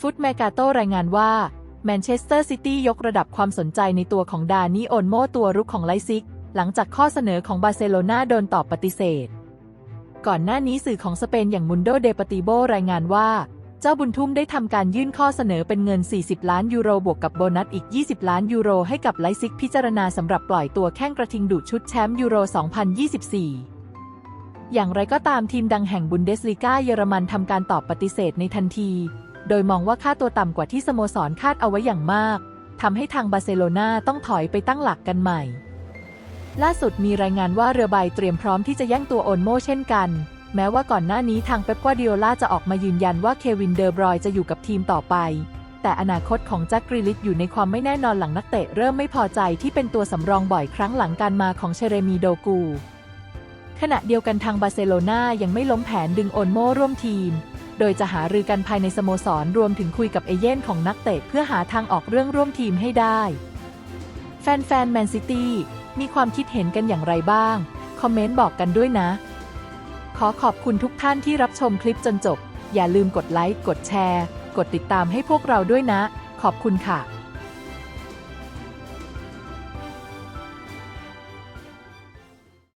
ฟุตแมกาโตรายงานว่าแมนเชสเตอร์ซิตี้ยกระดับความสนใจในตัวของดานิโอนโมตัวรุกของไลซิก หลังจากข้อเสนอของบาร์เซโลนาโดนตอบปฏิเสธ ก่อนหน้านี้สื่อของสเปนอย่างมุนโดเดปติโบรายงานว่า เจ้าบุญทุ่มได้ทำการยื่นข้อเสนอเป็นเงิน 40 ล้านยูโรบวกกับโบนัสอีก 20 ล้านยูโรให้กับไลซิกพิจารณาสำหรับปล่อยตัวแข้งกระทิงดุชุดแชมป์ยูโร 2024อย่างไรก็ตามทีมดังแห่งบุนเดสลีกาเยอรมันทำการตอบปฏิเสธในทันที โดยมองว่าค่าตัวต่ำกว่าที่สโมสรคาดเอาไว้อย่างมากทำให้ทางบาร์เซโลนาต้องถอยไปตั้งหลักกันใหม่ ล่าสุดมีรายงานว่าเรือใบเตรียมพร้อมที่จะแย่งตัวโอนโมเช่นกัน แม้ว่าก่อนหน้านี้ทางเป๊ปกวาดิโอลาจะออกมายืนยันว่าเควินเดอร์บรอยจะอยู่กับทีมต่อไป แต่อนาคตของแจ็คกริลิชอยู่ในความไม่แน่นอนหลังนักเตะเริ่มไม่พอใจที่เป็นตัวสำรองบ่อยครั้งหลังการมาของเชเรมีโดกูขณะเดียวกันทางบาร์เซโลนายังไม่ล้มแผนดึงโอนโมร่วมทีม โดยจะหารือกันภายในสโมสรรวมถึงคุยกับเอเย่นของนักเตะเพื่อหาทางออกเรื่องร่วมทีมให้ได้ แฟนๆแมนซิตี้มีความคิดเห็นกันอย่างไรบ้าง คอมเมนต์บอกกันด้วยนะ ขอขอบคุณทุกท่านที่รับชมคลิปจนจบ อย่าลืมกดไลค์ กดแชร์ กดติดตามให้พวกเราด้วยนะ ขอบคุณค่ะ